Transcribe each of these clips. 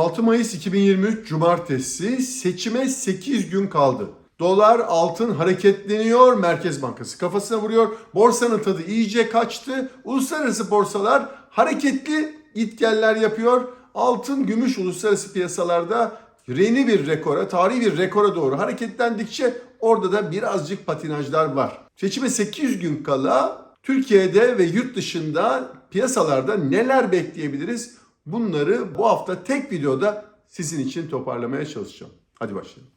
6 Mayıs 2023 Cumartesi seçime 8 gün kaldı. Dolar, altın hareketleniyor, Merkez Bankası kafasına vuruyor. Borsanın tadı iyice kaçtı. Uluslararası borsalar hareketli gitgeller yapıyor. Altın, gümüş uluslararası piyasalarda yeni bir rekora, tarihi bir rekora doğru hareketlendikçe orada da birazcık patinajlar var. Seçime 800 gün kala Türkiye'de ve yurt dışında piyasalarda neler bekleyebiliriz? Bunları bu hafta tek videoda sizin için toparlamaya çalışacağım. Hadi başlayalım.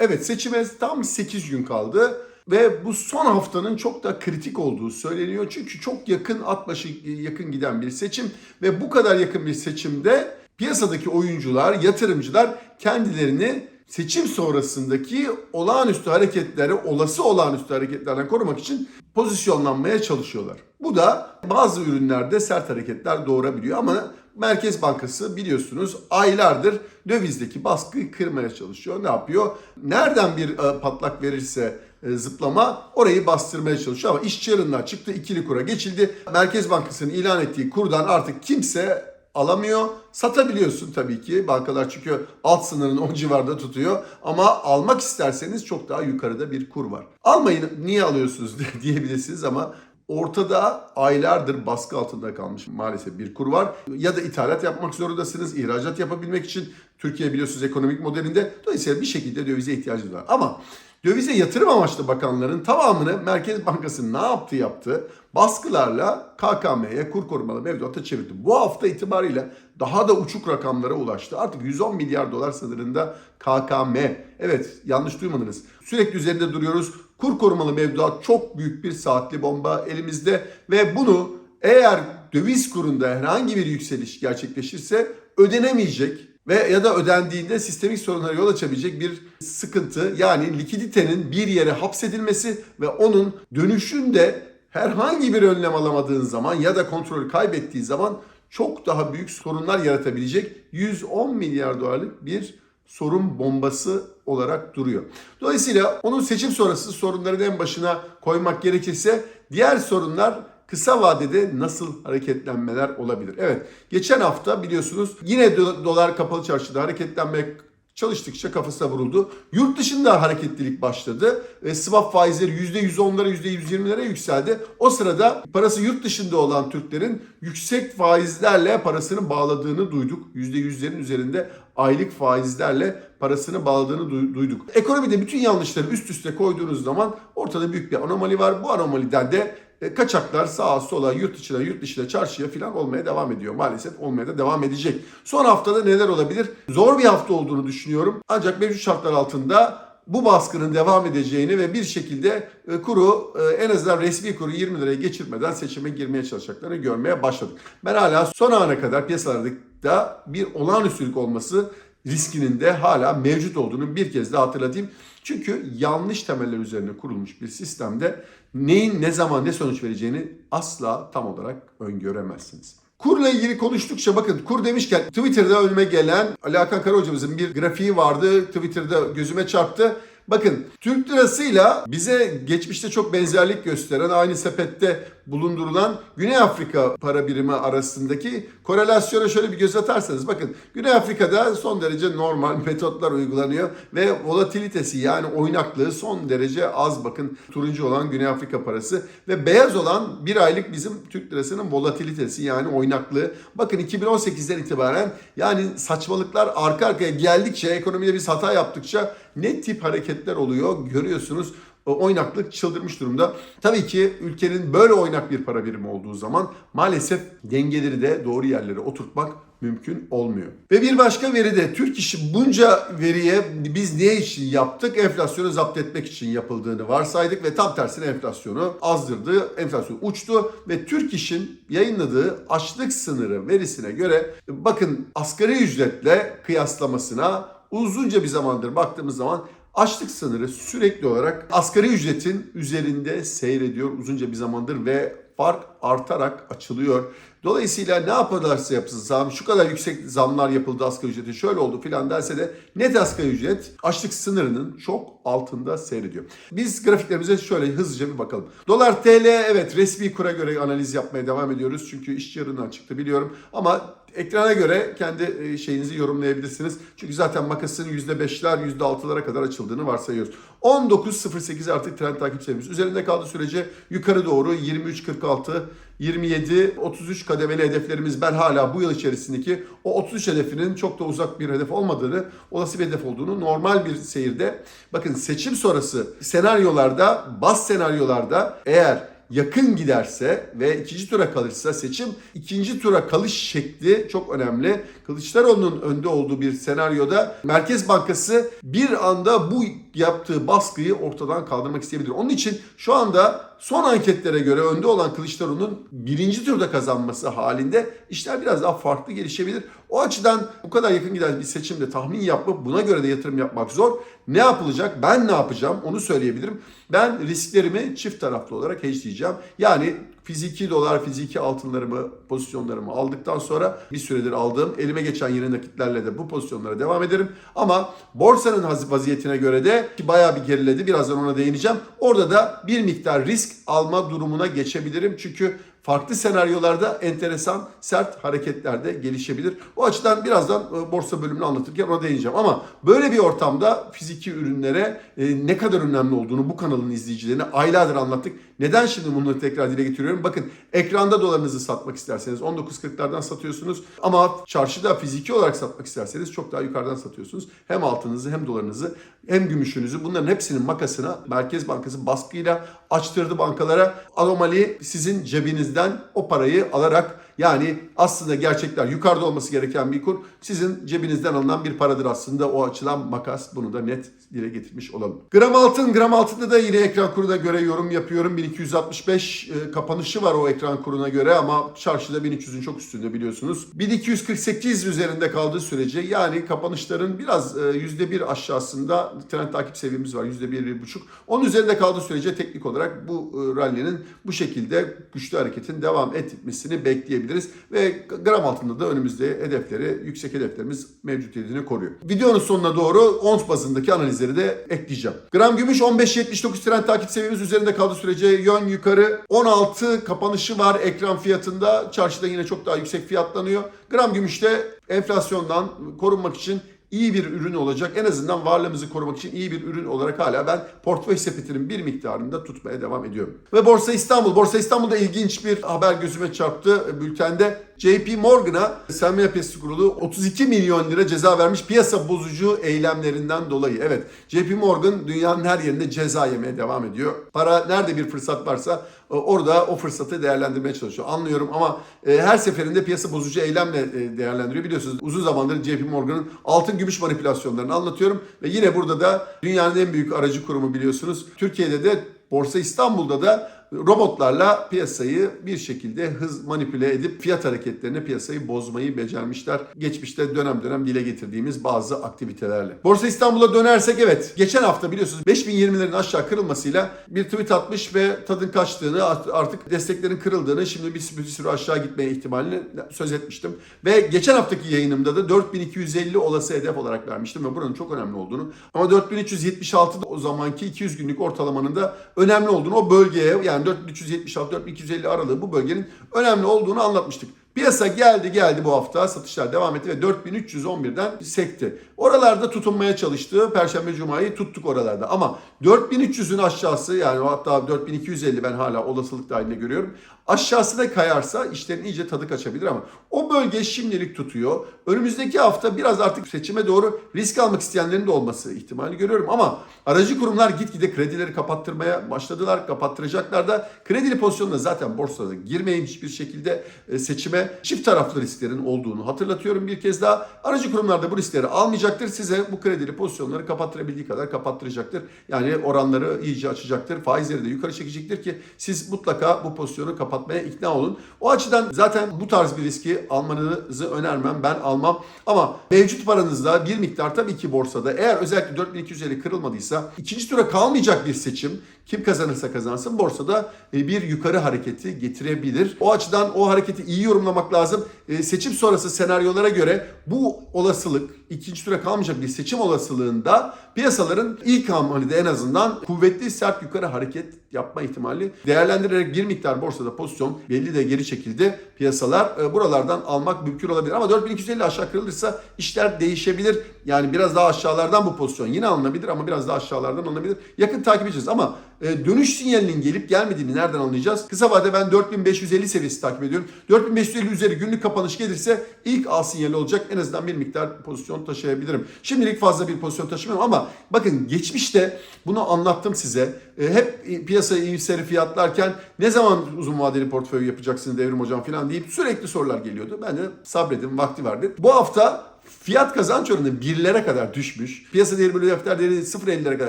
Evet seçime tam 8 gün kaldı ve bu son haftanın çok da kritik olduğu söyleniyor. Çünkü çok yakın at başı yakın giden bir seçim ve bu kadar yakın bir seçimde piyasadaki oyuncular, yatırımcılar kendilerini seçim sonrasındaki olağanüstü hareketleri, olası olağanüstü hareketlerden korumak için pozisyonlanmaya çalışıyorlar. Bu da bazı ürünlerde sert hareketler doğurabiliyor ama Merkez Bankası biliyorsunuz aylardır dövizdeki baskıyı kırmaya çalışıyor. Ne yapıyor? Nereden bir e, patlak verirse e, zıplama orayı bastırmaya çalışıyor ama iş çığırından çıktı ikili kura geçildi. Merkez Bankası'nın ilan ettiği kurdan artık kimse alamıyor. Satabiliyorsun tabii ki. Bankalar çünkü alt sınırın o civarda tutuyor. Ama almak isterseniz çok daha yukarıda bir kur var. Almayın niye alıyorsunuz diyebilirsiniz ama ortada aylardır baskı altında kalmış maalesef bir kur var. Ya da ithalat yapmak zorundasınız. ihracat yapabilmek için Türkiye biliyorsunuz ekonomik modelinde. Dolayısıyla bir şekilde dövize ihtiyacınız var. Ama dövize yatırım amaçlı bakanların tamamını Merkez Bankası ne yaptı yaptı? Baskılarla KKM'ye kur korumalı mevduata çevirdi. Bu hafta itibariyle daha da uçuk rakamlara ulaştı. Artık 110 milyar dolar sınırında KKM. Evet yanlış duymadınız. Sürekli üzerinde duruyoruz. Kur korumalı mevduat çok büyük bir saatli bomba elimizde ve bunu eğer döviz kurunda herhangi bir yükseliş gerçekleşirse ödenemeyecek ve ya da ödendiğinde sistemik sorunlara yol açabilecek bir sıkıntı yani likiditenin bir yere hapsedilmesi ve onun dönüşünde herhangi bir önlem alamadığın zaman ya da kontrolü kaybettiği zaman çok daha büyük sorunlar yaratabilecek 110 milyar dolarlık bir sorun bombası olarak duruyor. Dolayısıyla onun seçim sonrası sorunların en başına koymak gerekirse diğer sorunlar kısa vadede nasıl hareketlenmeler olabilir? Evet, geçen hafta biliyorsunuz yine dolar kapalı çarşıda hareketlenmek çalıştıkça kafasına vuruldu. Yurt dışında hareketlilik başladı ve swap faizleri %110'lara %120'lere yükseldi. O sırada parası yurt dışında olan Türklerin yüksek faizlerle parasını bağladığını duyduk. %100'lerin üzerinde aylık faizlerle parasını bağladığını duyduk. Ekonomide bütün yanlışları üst üste koyduğunuz zaman ortada büyük bir anomali var. Bu anomaliden de e, kaçaklar sağa sola yurt içine yurt dışına çarşıya falan olmaya devam ediyor. Maalesef olmaya da devam edecek. Son haftada neler olabilir? Zor bir hafta olduğunu düşünüyorum. Ancak mevcut şartlar altında bu baskının devam edeceğini ve bir şekilde e, kuru e, en azından resmi kuru 20 liraya geçirmeden seçime girmeye çalışacaklarını görmeye başladık. Ben hala son ana kadar piyasalarda bir olağanüstülük olması riskinin de hala mevcut olduğunu bir kez daha hatırlatayım. Çünkü yanlış temeller üzerine kurulmuş bir sistemde neyin ne zaman ne sonuç vereceğini asla tam olarak öngöremezsiniz. Kurla ilgili konuştukça bakın kur demişken Twitter'da önüme gelen Ali Hakan Kara hocamızın bir grafiği vardı. Twitter'da gözüme çarptı. Bakın Türk lirasıyla bize geçmişte çok benzerlik gösteren aynı sepette bulundurulan Güney Afrika para birimi arasındaki korelasyona şöyle bir göz atarsanız bakın Güney Afrika'da son derece normal metotlar uygulanıyor ve volatilitesi yani oynaklığı son derece az bakın turuncu olan Güney Afrika parası ve beyaz olan bir aylık bizim Türk lirasının volatilitesi yani oynaklığı. Bakın 2018'den itibaren yani saçmalıklar arka arkaya geldikçe ekonomide biz hata yaptıkça ne tip hareketler oluyor görüyorsunuz oynaklık çıldırmış durumda. Tabii ki ülkenin böyle oynak bir para birimi olduğu zaman maalesef dengeleri de doğru yerlere oturtmak mümkün olmuyor. Ve bir başka veri de Türk işi bunca veriye biz niye için yaptık? Enflasyonu zapt etmek için yapıldığını varsaydık ve tam tersine enflasyonu azdırdı. Enflasyon uçtu ve Türk işin yayınladığı açlık sınırı verisine göre bakın asgari ücretle kıyaslamasına uzunca bir zamandır baktığımız zaman açlık sınırı sürekli olarak asgari ücretin üzerinde seyrediyor uzunca bir zamandır ve fark artarak açılıyor. Dolayısıyla ne yaparlarsa yapsın zam, şu kadar yüksek zamlar yapıldı asgari ücrete şöyle oldu filan derse de net asgari ücret açlık sınırının çok altında seyrediyor. Biz grafiklerimize şöyle hızlıca bir bakalım. Dolar TL evet resmi kura göre analiz yapmaya devam ediyoruz. Çünkü iş yarından çıktı biliyorum. Ama ekrana göre kendi e, şeyinizi yorumlayabilirsiniz. Çünkü zaten makasın %5'ler %6'lara kadar açıldığını varsayıyoruz. 19.08 artık trend takip sayımız. Üzerinde kaldığı sürece yukarı doğru 23.46 27, 33 kademeli hedeflerimiz ben hala bu yıl içerisindeki o 33 hedefinin çok da uzak bir hedef olmadığını, olası bir hedef olduğunu normal bir seyirde bakın seçim sonrası senaryolarda, bas senaryolarda eğer yakın giderse ve ikinci tura kalırsa seçim ikinci tura kalış şekli çok önemli. Kılıçdaroğlu'nun önde olduğu bir senaryoda Merkez Bankası bir anda bu yaptığı baskıyı ortadan kaldırmak isteyebilir. Onun için şu anda son anketlere göre önde olan Kılıçdaroğlu'nun birinci turda kazanması halinde işler biraz daha farklı gelişebilir. O açıdan bu kadar yakın giden bir seçimde tahmin yapıp buna göre de yatırım yapmak zor. Ne yapılacak? Ben ne yapacağım? Onu söyleyebilirim. Ben risklerimi çift taraflı olarak hedgeleyeceğim. Yani fiziki dolar, fiziki altınlarımı, pozisyonlarımı aldıktan sonra bir süredir aldığım elime geçen yeni nakitlerle de bu pozisyonlara devam ederim. Ama borsanın vaziyetine göre de ki bayağı bir geriledi. Birazdan ona değineceğim. Orada da bir miktar risk alma durumuna geçebilirim. Çünkü farklı senaryolarda enteresan sert hareketler de gelişebilir. O açıdan birazdan e, borsa bölümünü anlatırken ona değineceğim. Ama böyle bir ortamda fiziki ürünlere e, ne kadar önemli olduğunu bu kanalın izleyicilerine aylardır anlattık. Neden şimdi bunları tekrar dile getiriyorum? Bakın ekranda dolarınızı satmak isterseniz 19.40'lardan satıyorsunuz. Ama çarşıda fiziki olarak satmak isterseniz çok daha yukarıdan satıyorsunuz. Hem altınızı hem dolarınızı hem gümüşünüzü bunların hepsinin makasına Merkez Bankası baskıyla açtırdı bankalara. Anomali sizin cebinizden o parayı alarak yani aslında gerçekler yukarıda olması gereken bir kur sizin cebinizden alınan bir paradır aslında o açılan makas bunu da net dile getirmiş olalım. Gram altın gram altında da yine ekran kuruna göre yorum yapıyorum. 1265 e, kapanışı var o ekran kuruna göre ama çarşıda 1300'ün çok üstünde biliyorsunuz. 1248 üzerinde kaldığı sürece yani kapanışların biraz e, %1 aşağısında trend takip seviyemiz var %1-1,5. Onun üzerinde kaldığı sürece teknik olarak bu e, rally'nin bu şekilde güçlü hareketin devam etmesini bekleyebiliriz. Ve gram altında da önümüzde hedefleri, yüksek hedeflerimiz mevcutiyetini koruyor. Videonun sonuna doğru ons bazındaki analizleri de ekleyeceğim. Gram gümüş 15.79 trend takip seviyemiz üzerinde kaldığı sürece yön yukarı. 16 kapanışı var ekran fiyatında. Çarşıda yine çok daha yüksek fiyatlanıyor. Gram gümüşte enflasyondan korunmak için iyi bir ürün olacak. En azından varlığımızı korumak için iyi bir ürün olarak hala ben portföy sepetinin bir miktarında tutmaya devam ediyorum. Ve Borsa İstanbul. Borsa İstanbul'da ilginç bir haber gözüme çarptı bültende. JP Morgan'a sermaye piyasası kurulu 32 milyon lira ceza vermiş piyasa bozucu eylemlerinden dolayı. Evet JP Morgan dünyanın her yerinde ceza yemeye devam ediyor. Para nerede bir fırsat varsa e, orada o fırsatı değerlendirmeye çalışıyor. Anlıyorum ama e, her seferinde piyasa bozucu eylemle e, değerlendiriyor. Biliyorsunuz uzun zamandır JP Morgan'ın altın gümüş manipülasyonlarını anlatıyorum. Ve yine burada da dünyanın en büyük aracı kurumu biliyorsunuz. Türkiye'de de Borsa İstanbul'da da robotlarla piyasayı bir şekilde hız manipüle edip fiyat hareketlerine piyasayı bozmayı becermişler. Geçmişte dönem dönem dile getirdiğimiz bazı aktivitelerle. Borsa İstanbul'a dönersek evet geçen hafta biliyorsunuz 5020'lerin aşağı kırılmasıyla bir tweet atmış ve tadın kaçtığını artık desteklerin kırıldığını şimdi bir sürü aşağı gitmeye ihtimalini söz etmiştim. Ve geçen haftaki yayınımda da 4250 olası hedef olarak vermiştim ve buranın çok önemli olduğunu ama 4376 o zamanki 200 günlük ortalamanın da önemli olduğunu o bölgeye yani 4376-4250 aralığı bu bölgenin önemli olduğunu anlatmıştık. Piyasa geldi geldi bu hafta satışlar devam etti ve 4311'den sekti. Oralarda tutunmaya çalıştı. Perşembe Cuma'yı tuttuk oralarda ama 4300'ün aşağısı yani hatta 4250 ben hala olasılık dahilinde görüyorum. Aşağısına kayarsa işlerin iyice tadı kaçabilir ama o bölge şimdilik tutuyor. Önümüzdeki hafta biraz artık seçime doğru risk almak isteyenlerin de olması ihtimali görüyorum ama aracı kurumlar gitgide kredileri kapattırmaya başladılar. Kapattıracaklar da kredili pozisyonda zaten borsada girmeyin hiçbir şekilde e, seçime çift taraflı risklerin olduğunu hatırlatıyorum bir kez daha. Aracı kurumlar da bu riskleri almayacaktır. Size bu kredili pozisyonları kapattırabildiği kadar kapattıracaktır. Yani oranları iyice açacaktır. Faizleri de yukarı çekecektir ki siz mutlaka bu pozisyonu kapatmaya ikna olun. O açıdan zaten bu tarz bir riski almanızı önermem. Ben almam. Ama mevcut paranızda bir miktar tabii ki borsada eğer özellikle 4250 kırılmadıysa ikinci tura kalmayacak bir seçim Kim kazanırsa kazansın borsada e, bir yukarı hareketi getirebilir. O açıdan o hareketi iyi yorumlamak lazım. E, Seçim sonrası senaryolara göre bu olasılık ikinci tura kalmayacak bir seçim olasılığında piyasaların ilk hamlede en azından kuvvetli sert yukarı hareket yapma ihtimali değerlendirerek bir miktar borsada pozisyon belli de geri çekildi. Piyasalar e, buralardan almak mümkün olabilir ama 4250 aşağı kırılırsa işler değişebilir. Yani biraz daha aşağılardan bu pozisyon yine alınabilir ama biraz daha aşağılardan alınabilir. Yakın takip edeceğiz ama e, dönüş sinyalinin gelip gelmediğini nereden anlayacağız? Kısa vadede ben 4550 seviyesi takip ediyorum. 4550 üzeri günlük kapanış gelirse ilk al sinyali olacak. En azından bir miktar pozisyon taşıyabilirim. Şimdilik fazla bir pozisyon taşımıyorum ama bakın geçmişte bunu anlattım size. E, hep piyasayı iyimseri fiyatlarken ne zaman uzun vadeli portföy yapacaksınız Devrim Hocam falan deyip sürekli sorular geliyordu. Ben de sabredin vakti vardı. Bu hafta Fiyat kazanç oranı birlere kadar düşmüş. Piyasa değeri bölü defter değeri 0.50'lere kadar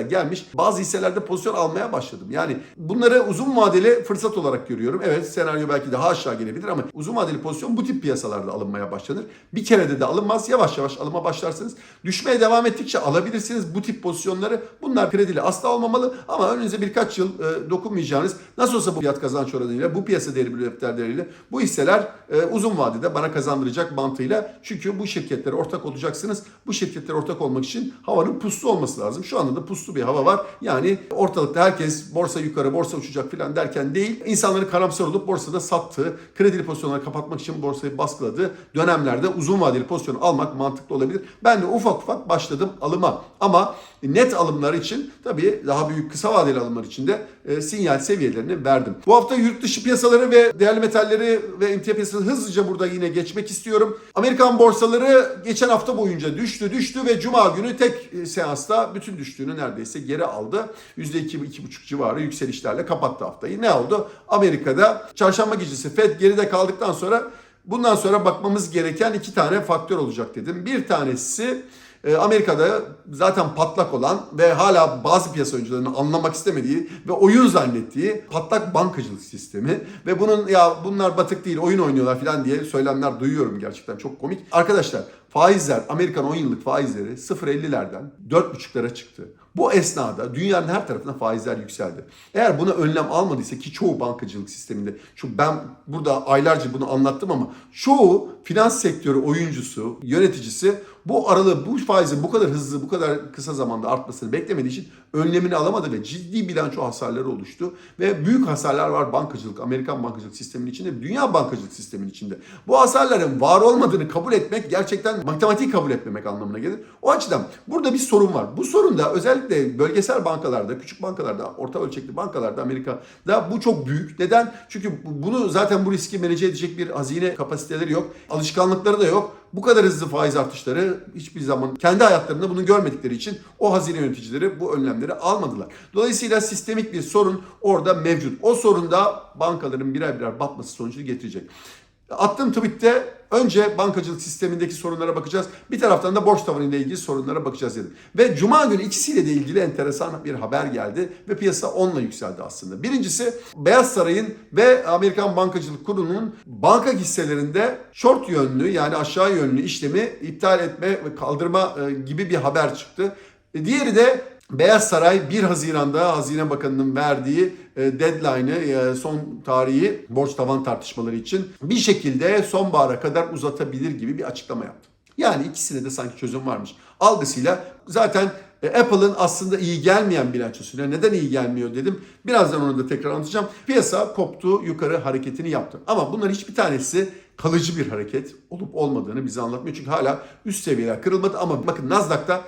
gelmiş. Bazı hisselerde pozisyon almaya başladım. Yani bunları uzun vadeli fırsat olarak görüyorum. Evet senaryo belki daha aşağı gelebilir ama uzun vadeli pozisyon bu tip piyasalarda alınmaya başlanır. Bir kerede de alınmaz. Yavaş yavaş alıma başlarsınız. Düşmeye devam ettikçe alabilirsiniz bu tip pozisyonları. Bunlar kredili asla olmamalı ama önünüze birkaç yıl e, dokunmayacağınız nasıl olsa bu fiyat kazanç oranıyla bu piyasa değeri bölü defter değeriyle bu hisseler e, uzun vadede bana kazandıracak mantığıyla çünkü bu şirketlere ortak olacaksınız. Bu şirketlere ortak olmak için havanın puslu olması lazım. Şu anda da puslu bir hava var. Yani ortalıkta herkes borsa yukarı, borsa uçacak falan derken değil. İnsanların karamsar olup borsada sattığı, kredili pozisyonları kapatmak için borsayı baskıladığı dönemlerde uzun vadeli pozisyon almak mantıklı olabilir. Ben de ufak ufak başladım alıma. Ama net alımlar için tabii daha büyük kısa vadeli alımlar için de e, sinyal seviyelerini verdim. Bu hafta yurt dışı piyasaları ve değerli metalleri ve emtia piyasaları hızlıca burada yine geçmek istiyorum. Amerikan borsaları geçen hafta boyunca düştü düştü ve cuma günü tek e, seansta bütün düştüğünü neredeyse geri aldı. %2-2,5 civarı yükselişlerle kapattı haftayı. Ne oldu? Amerika'da çarşamba gecesi FED geride kaldıktan sonra bundan sonra bakmamız gereken iki tane faktör olacak dedim. Bir tanesi e, Amerika'da zaten patlak olan ve hala bazı piyasa oyuncularının anlamak istemediği ve oyun zannettiği patlak bankacılık sistemi ve bunun ya bunlar batık değil oyun oynuyorlar falan diye söylemler duyuyorum gerçekten çok komik. Arkadaşlar faizler Amerikan 10 yıllık faizleri 0.50'lerden 4.5'lara çıktı. Bu esnada dünyanın her tarafına faizler yükseldi. Eğer buna önlem almadıysa ki çoğu bankacılık sisteminde, şu ben burada aylarca bunu anlattım ama çoğu finans sektörü oyuncusu, yöneticisi bu aralığı, bu faizin bu kadar hızlı, bu kadar kısa zamanda artmasını beklemediği için önlemini alamadı ve ciddi bilanço hasarları oluştu. Ve büyük hasarlar var bankacılık, Amerikan bankacılık sisteminin içinde, dünya bankacılık sisteminin içinde. Bu hasarların var olmadığını kabul etmek gerçekten matematik kabul etmemek anlamına gelir. O açıdan burada bir sorun var. Bu sorun da özellikle bölgesel bankalarda, küçük bankalarda, orta ölçekli bankalarda Amerika'da bu çok büyük. Neden? Çünkü bunu zaten bu riski menece edecek bir hazine kapasiteleri yok. Alışkanlıkları da yok. Bu kadar hızlı faiz artışları hiçbir zaman kendi hayatlarında bunu görmedikleri için o hazine yöneticileri bu önlemleri almadılar. Dolayısıyla sistemik bir sorun orada mevcut. O sorun da bankaların birer birer batması sonucunu getirecek. Attığım tweette önce bankacılık sistemindeki sorunlara bakacağız. Bir taraftan da borç tavanı ile ilgili sorunlara bakacağız dedim. Ve cuma günü ikisiyle de ilgili enteresan bir haber geldi ve piyasa onunla yükseldi aslında. Birincisi Beyaz Saray'ın ve Amerikan Bankacılık Kurulu'nun banka hisselerinde short yönlü yani aşağı yönlü işlemi iptal etme ve kaldırma e, gibi bir haber çıktı. E, Diğeri de Beyaz Saray 1 Haziran'da Hazine Bakanı'nın verdiği deadline'ı, e, son tarihi borç tavan tartışmaları için bir şekilde sonbahara kadar uzatabilir gibi bir açıklama yaptı. Yani ikisine de sanki çözüm varmış. Algısıyla zaten e, Apple'ın aslında iyi gelmeyen bilançosuyla neden iyi gelmiyor dedim. Birazdan onu da tekrar anlatacağım. Piyasa koptu, yukarı hareketini yaptı. Ama bunların hiçbir tanesi kalıcı bir hareket olup olmadığını bize anlatmıyor. Çünkü hala üst seviyeler kırılmadı ama bakın Nasdaq'ta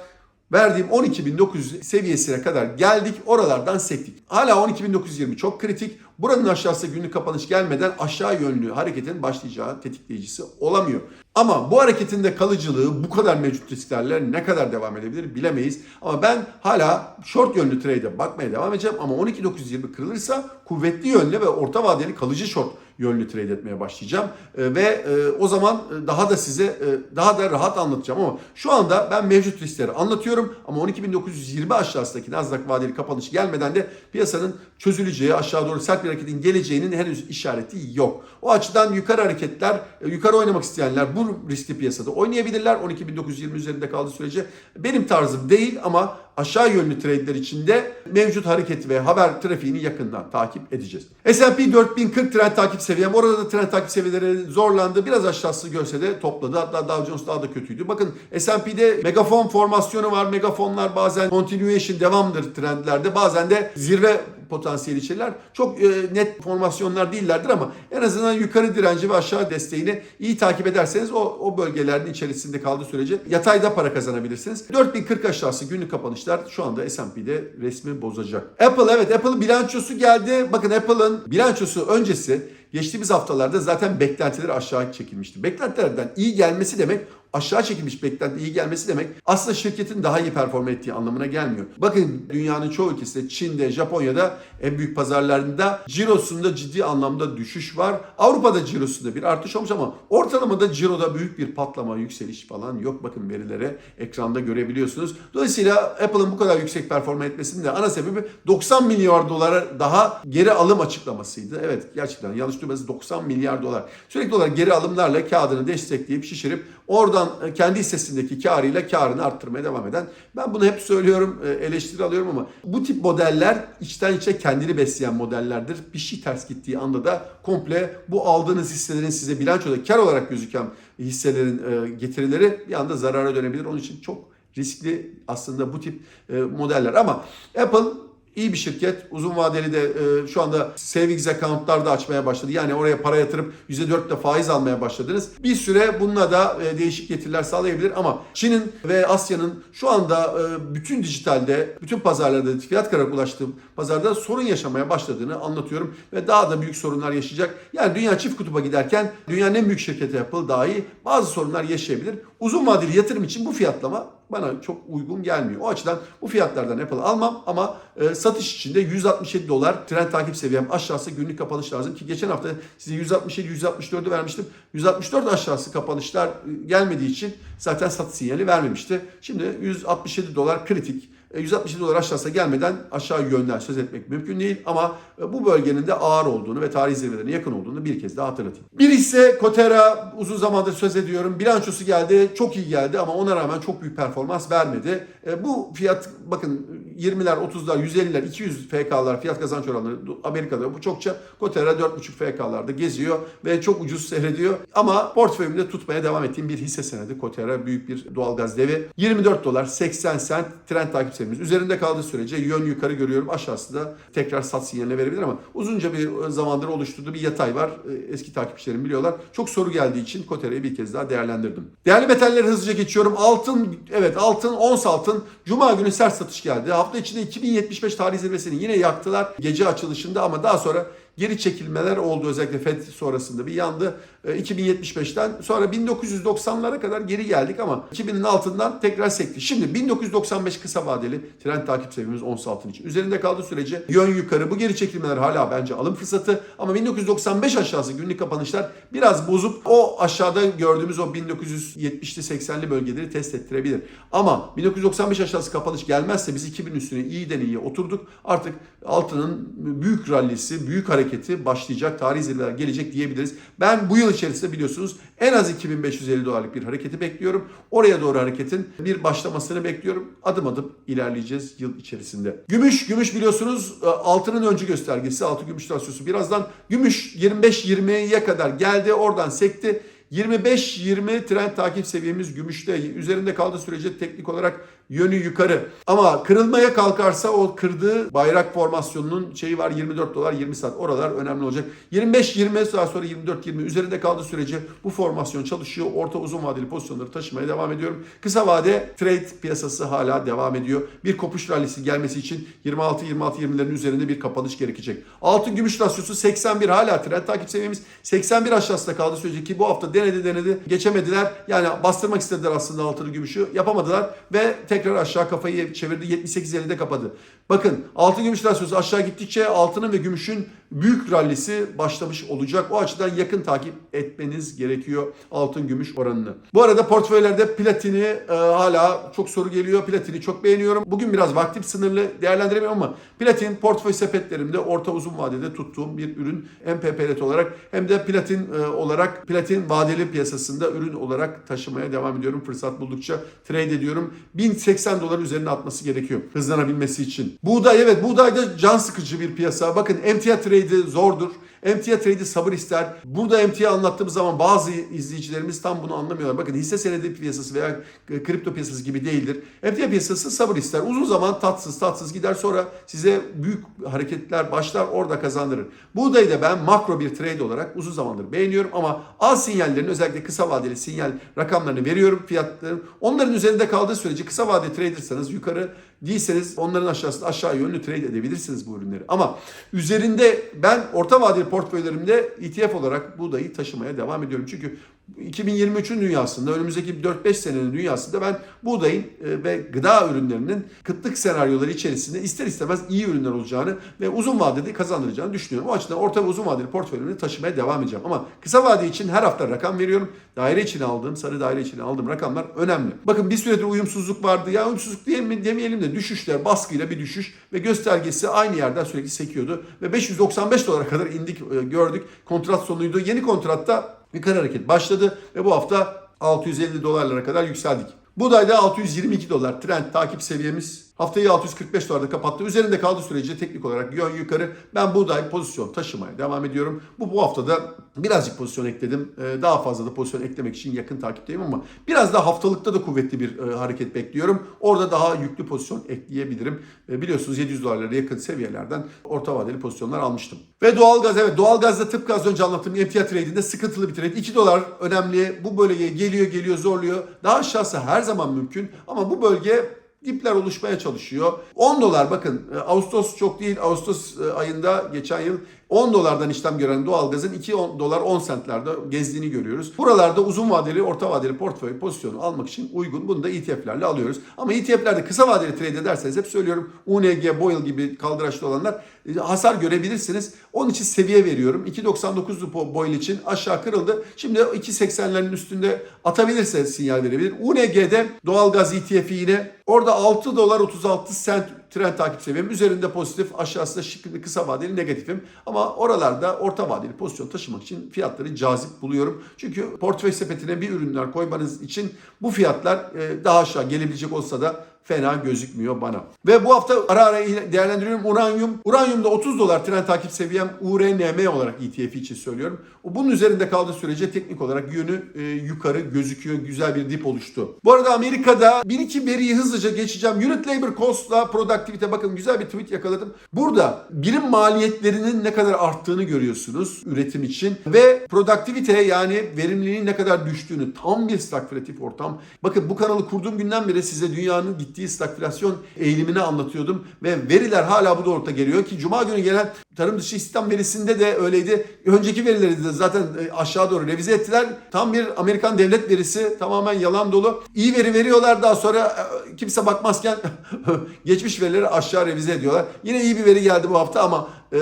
verdiğim 12.900 seviyesine kadar geldik. Oralardan sektik. Hala 12.920 çok kritik. Buranın aşağısı günlük kapanış gelmeden aşağı yönlü hareketin başlayacağı tetikleyicisi olamıyor. Ama bu hareketin de kalıcılığı bu kadar mevcut risklerle ne kadar devam edebilir bilemeyiz. Ama ben hala short yönlü trade'e bakmaya devam edeceğim. Ama 12.920 kırılırsa kuvvetli yönlü ve orta vadeli kalıcı short yönlü trade etmeye başlayacağım. E, ve e, o zaman e, daha da size e, daha da rahat anlatacağım ama şu anda ben mevcut riskleri anlatıyorum ama 12.920 aşağısındaki Nasdaq vadeli kapanış gelmeden de piyasanın çözüleceği aşağı doğru sert bir hareketin geleceğinin henüz işareti yok. O açıdan yukarı hareketler, e, yukarı oynamak isteyenler bu riskli piyasada oynayabilirler. 12.920 üzerinde kaldığı sürece benim tarzım değil ama aşağı yönlü trade'ler içinde mevcut hareket ve haber trafiğini yakından takip edeceğiz. S&P 4040 trend takip seviyem. Orada da trend takip seviyeleri zorlandı. Biraz aşağısı görse de topladı. Hatta Dow Jones daha da kötüydü. Bakın S&P'de megafon formasyonu var. Megafonlar bazen continuation devamdır trendlerde. Bazen de zirve potansiyeli içeriler. Çok e, net formasyonlar değillerdir ama en azından yukarı direnci ve aşağı desteğini iyi takip ederseniz o, o bölgelerin içerisinde kaldığı sürece yatayda para kazanabilirsiniz. 4040 aşağısı günlük kapanışlar şu anda S&P'de resmi bozacak. Apple evet Apple bilançosu geldi. Bakın Apple'ın bilançosu öncesi geçtiğimiz haftalarda zaten beklentileri aşağı çekilmişti. Beklentilerden iyi gelmesi demek aşağı çekilmiş beklenti iyi gelmesi demek aslında şirketin daha iyi perform ettiği anlamına gelmiyor. Bakın dünyanın çoğu ülkesinde Çin'de, Japonya'da en büyük pazarlarında cirosunda ciddi anlamda düşüş var. Avrupa'da cirosunda bir artış olmuş ama ortalamada ciroda büyük bir patlama, yükseliş falan yok. Bakın verilere ekranda görebiliyorsunuz. Dolayısıyla Apple'ın bu kadar yüksek perform etmesinin de ana sebebi 90 milyar dolara daha geri alım açıklamasıydı. Evet gerçekten yanlış duymadınız 90 milyar dolar. Sürekli olarak geri alımlarla kağıdını destekleyip şişirip oradan kendi hissesindeki karıyla karını arttırmaya devam eden. Ben bunu hep söylüyorum, e, eleştiri alıyorum ama bu tip modeller içten içe kendini besleyen modellerdir. Bir şey ters gittiği anda da komple bu aldığınız hisselerin size bilançoda kar olarak gözüken hisselerin e, getirileri bir anda zarara dönebilir. Onun için çok riskli aslında bu tip e, modeller ama Apple İyi bir şirket. Uzun vadeli de e, şu anda savings account'lar da açmaya başladı. Yani oraya para yatırıp %4'te faiz almaya başladınız. Bir süre bununla da e, değişik getiriler sağlayabilir ama Çin'in ve Asya'nın şu anda e, bütün dijitalde, bütün pazarlarda fiyat kırarak ulaştığım pazarda sorun yaşamaya başladığını anlatıyorum ve daha da büyük sorunlar yaşayacak. Yani dünya çift kutuba giderken dünyanın en büyük şirketi Apple dahi bazı sorunlar yaşayabilir. Uzun vadeli yatırım için bu fiyatlama bana çok uygun gelmiyor. O açıdan bu fiyatlardan Apple almam ama e, satış için de 167 dolar trend takip seviyem aşağısı günlük kapanış lazım ki geçen hafta size 167 164'ü vermiştim. 164 aşağısı kapanışlar e, gelmediği için zaten satış sinyali vermemişti. Şimdi 167 dolar kritik. 167 dolar aşağısı gelmeden aşağı yönden söz etmek mümkün değil ama e, bu bölgenin de ağır olduğunu ve tarih zirvelerine yakın olduğunu bir kez daha hatırlatayım. Bir ise Kotera uzun zamandır söz ediyorum. Bilançosu geldi, çok iyi geldi ama ona rağmen çok büyük performans vermedi. E, bu fiyat bakın 20'ler, 30'lar, 150'ler, 200 FK'lar fiyat kazanç oranları Amerika'da bu çokça Kotera 4.5 FK'larda geziyor ve çok ucuz seyrediyor. Ama portföyümde tutmaya devam ettiğim bir hisse senedi Kotera büyük bir doğalgaz devi. 24 dolar 80 sent trend takip seviyemiz. Üzerinde kaldığı sürece yön yukarı görüyorum. Aşağısı da tekrar sat sinyaline verebilir ama uzunca bir zamandır oluşturduğu bir yatay var. Eski takipçilerim biliyorlar. Çok soru geldiği için Kotera'yı bir kez daha değerlendirdim. Değerli metalleri hızlıca geçiyorum. Altın, evet altın, ons altın. Cuma günü sert satış geldi. Hafta içinde 2075 tarih zirvesini yine yaktılar gece açılışında ama daha sonra geri çekilmeler oldu özellikle FED sonrasında bir yandı. 2075'ten sonra 1990'lara kadar geri geldik ama 2000'in altından tekrar sekti. Şimdi 1995 kısa vadeli trend takip seviyemiz ons altın için. Üzerinde kaldığı sürece yön yukarı. Bu geri çekilmeler hala bence alım fırsatı ama 1995 aşağısı günlük kapanışlar biraz bozup o aşağıda gördüğümüz o 1970'li 80'li bölgeleri test ettirebilir. Ama 1995 aşağısı kapanış gelmezse biz 2000 üstüne iyiden iyiye oturduk. Artık altının büyük rallisi, büyük hareketi başlayacak. Tarih zirveler gelecek diyebiliriz. Ben bu yıl içerisinde biliyorsunuz en az 2550 dolarlık bir hareketi bekliyorum. Oraya doğru hareketin bir başlamasını bekliyorum. Adım adım ilerleyeceğiz yıl içerisinde. Gümüş, gümüş biliyorsunuz e, altının öncü göstergesi. Altı gümüş rasyosu birazdan gümüş 25-20'ye kadar geldi. Oradan sekti. 25-20 trend takip seviyemiz gümüşte. Üzerinde kaldığı sürece teknik olarak yönü yukarı. Ama kırılmaya kalkarsa o kırdığı bayrak formasyonunun şeyi var 24 dolar 20 saat. Oralar önemli olacak. 25-20 daha sonra 24-20 üzerinde kaldığı sürece bu formasyon çalışıyor. Orta uzun vadeli pozisyonları taşımaya devam ediyorum. Kısa vade trade piyasası hala devam ediyor. Bir kopuş rallisi gelmesi için 26-26-20'lerin üzerinde bir kapanış gerekecek. Altın gümüş rasyosu 81 hala trend takip seviyemiz. 81 aşağısında kaldığı sürece ki bu hafta denedi denedi geçemediler. Yani bastırmak istediler aslında altını gümüşü yapamadılar ve tek tekrar aşağı kafayı çevirdi. 78.50'de kapadı. Bakın altın gümüş rasyosu aşağı gittikçe altının ve gümüşün büyük rallisi başlamış olacak. O açıdan yakın takip etmeniz gerekiyor altın gümüş oranını. Bu arada portföylerde platini e, hala çok soru geliyor. Platini çok beğeniyorum. Bugün biraz vaktim sınırlı değerlendiremiyorum ama platin portföy sepetlerimde orta uzun vadede tuttuğum bir ürün hem PPLT olarak hem de platin e, olarak platin vadeli piyasasında ürün olarak taşımaya devam ediyorum. Fırsat buldukça trade ediyorum. 1080 dolar üzerine atması gerekiyor hızlanabilmesi için. Buğday evet buğday da can sıkıcı bir piyasa. Bakın emtia trade'i zordur. Emtia trade'i sabır ister. Burada emtia anlattığımız zaman bazı izleyicilerimiz tam bunu anlamıyorlar. Bakın hisse senedi piyasası veya kripto piyasası gibi değildir. Emtia piyasası sabır ister. Uzun zaman tatsız tatsız gider sonra size büyük hareketler başlar orada kazandırır. Buğdayı da ben makro bir trade olarak uzun zamandır beğeniyorum ama az sinyallerin özellikle kısa vadeli sinyal rakamlarını veriyorum fiyatların. Onların üzerinde kaldığı sürece kısa vadeli tradersanız yukarı değilseniz onların aşağısında aşağı yönlü trade edebilirsiniz bu ürünleri. Ama üzerinde ben orta vadeli portföylerimde ETF olarak buğdayı taşımaya devam ediyorum. Çünkü 2023'ün dünyasında, önümüzdeki 4-5 senenin dünyasında ben buğdayın e, ve gıda ürünlerinin kıtlık senaryoları içerisinde ister istemez iyi ürünler olacağını ve uzun vadede kazandıracağını düşünüyorum. O açıdan orta ve uzun vadeli portföylerimi taşımaya devam edeceğim. Ama kısa vade için her hafta rakam veriyorum. Daire için aldığım, sarı daire için aldığım rakamlar önemli. Bakın bir süredir uyumsuzluk vardı. Ya uyumsuzluk diyelim, demeyelim de düşüşler, baskıyla bir düşüş ve göstergesi aynı yerden sürekli sekiyordu. Ve 595 dolara kadar indik e, gördük. Kontrat sonuydu. Yeni kontratta yukarı hareket başladı ve bu hafta 650 dolarlara kadar yükseldik. Buday'da 622 dolar trend takip seviyemiz. Haftayı 645 dolarda kapattı. Üzerinde kaldığı sürece teknik olarak yön yukarı. Ben buğday pozisyon taşımaya devam ediyorum. Bu bu haftada birazcık pozisyon ekledim. Ee, Daha fazla da pozisyon eklemek için yakın takipteyim ama biraz daha haftalıkta da kuvvetli bir e, hareket bekliyorum. Orada daha yüklü pozisyon ekleyebilirim. E, Biliyorsunuz 700 dolarlara yakın seviyelerden orta vadeli pozisyonlar almıştım. Ve doğalgaz evet doğalgazda tıpkı az önce anlattığım emtia trade'inde sıkıntılı bir trade. 2 dolar önemli. Bu bölgeye geliyor geliyor zorluyor. Daha aşağısı her zaman mümkün ama bu bölge dipler oluşmaya çalışıyor. 10 dolar bakın e, Ağustos çok değil Ağustos e, ayında geçen yıl 10 dolardan işlem gören doğalgazın 2 dolar 10 sentlerde gezdiğini görüyoruz. Buralarda uzun vadeli, orta vadeli portföy pozisyonu almak için uygun. Bunu da ETF'lerle alıyoruz. Ama ETF'lerde kısa vadeli trade ederseniz hep söylüyorum UNG, BOIL gibi kaldıraçlı olanlar e, hasar görebilirsiniz. Onun için seviye veriyorum. 2.99'lu BOIL için aşağı kırıldı. Şimdi 2.80'lerin üstünde atabilirse sinyal verebilir. UNG'de doğalgaz ETF'i yine orada 6 dolar 36 sent trend takip seviyem. Üzerinde pozitif, aşağısında şıklı kısa vadeli negatifim. Ama oralarda orta vadeli pozisyon taşımak için fiyatları cazip buluyorum. Çünkü portföy sepetine bir ürünler koymanız için bu fiyatlar e, daha aşağı gelebilecek olsa da fena gözükmüyor bana. Ve bu hafta ara ara değerlendiriyorum uranyum. Uranyumda 30 dolar trend takip seviyem URNM olarak ETF için söylüyorum. Bunun üzerinde kaldığı sürece teknik olarak yönü e, yukarı gözüküyor. Güzel bir dip oluştu. Bu arada Amerika'da bir iki veriyi hızlıca geçeceğim. Unit Labor Cost'la Productivity bakın güzel bir tweet yakaladım. Burada birim maliyetlerinin ne kadar arttığını görüyorsunuz üretim için ve Productivity yani verimliliğin ne kadar düştüğünü tam bir stagflatif ortam. Bakın bu kanalı kurduğum günden beri size dünyanın gittiği stagflasyon eğilimini anlatıyordum. Ve veriler hala bu doğrultuda geliyor ki cuma günü gelen tarım dışı istihdam verisinde de öyleydi. Önceki verileri de zaten e, aşağı doğru revize ettiler. Tam bir Amerikan devlet verisi tamamen yalan dolu. İyi veri veriyorlar daha sonra e, kimse bakmazken geçmiş verileri aşağı revize ediyorlar. Yine iyi bir veri geldi bu hafta ama e,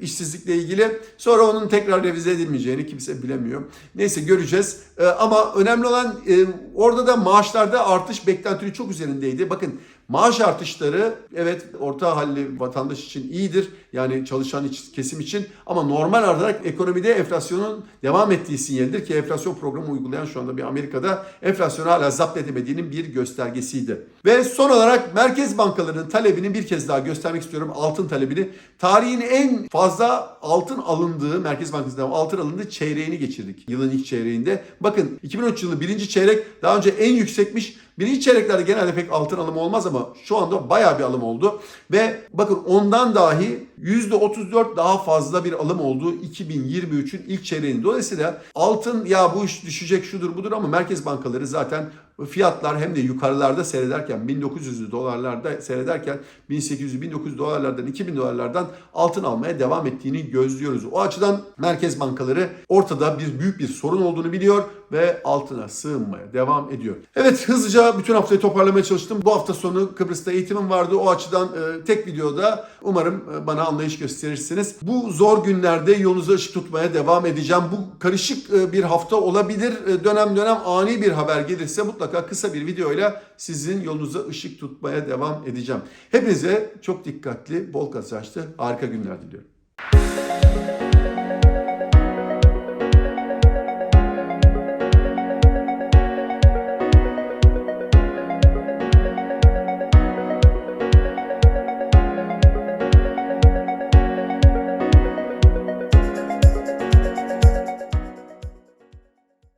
işsizlikle ilgili. Sonra onun tekrar revize edilmeyeceğini kimse bilemiyor. Neyse göreceğiz. E, ama önemli olan e, orada da maaşlarda artış beklentinin çok üzerindeydi. Bakın maaş artışları evet orta halli vatandaş için iyidir. Yani çalışan kesim için ama normal olarak ekonomide enflasyonun devam ettiği sinyaldir ki enflasyon programı uygulayan şu anda bir Amerika'da enflasyonu hala zapt edemediğinin bir göstergesiydi. Ve son olarak merkez bankalarının talebini bir kez daha göstermek istiyorum. Altın talebini. Tarihin en fazla altın alındığı, Merkez Bankası'ndan altın alındığı çeyreğini geçirdik. Yılın ilk çeyreğinde. Bakın 2013 yılı birinci çeyrek daha önce en yüksekmiş. Birinci çeyreklerde genelde pek altın alımı olmaz ama şu anda bayağı bir alım oldu. Ve bakın ondan dahi %34 daha fazla bir alım olduğu 2023'ün ilk çeyreğinde. Dolayısıyla altın ya bu iş düşecek şudur budur ama merkez bankaları zaten fiyatlar hem de yukarılarda seyrederken 1900'lü dolarlarda seyrederken 1800-1900 dolarlardan 2000 dolarlardan altın almaya devam ettiğini gözlüyoruz. O açıdan merkez bankaları ortada bir büyük bir sorun olduğunu biliyor ve altına sığınmaya devam ediyor. Evet hızlıca bütün haftayı toparlamaya çalıştım. Bu hafta sonu Kıbrıs'ta eğitimim vardı. O açıdan e, tek videoda umarım e, bana anlayış gösterirsiniz. Bu zor günlerde yolunuza ışık tutmaya devam edeceğim. Bu karışık e, bir hafta olabilir. E, dönem dönem ani bir haber gelirse mutlaka kısa bir videoyla sizin yolunuza ışık tutmaya devam edeceğim. Hepinize çok dikkatli, bol kazançlı, harika günler diliyorum.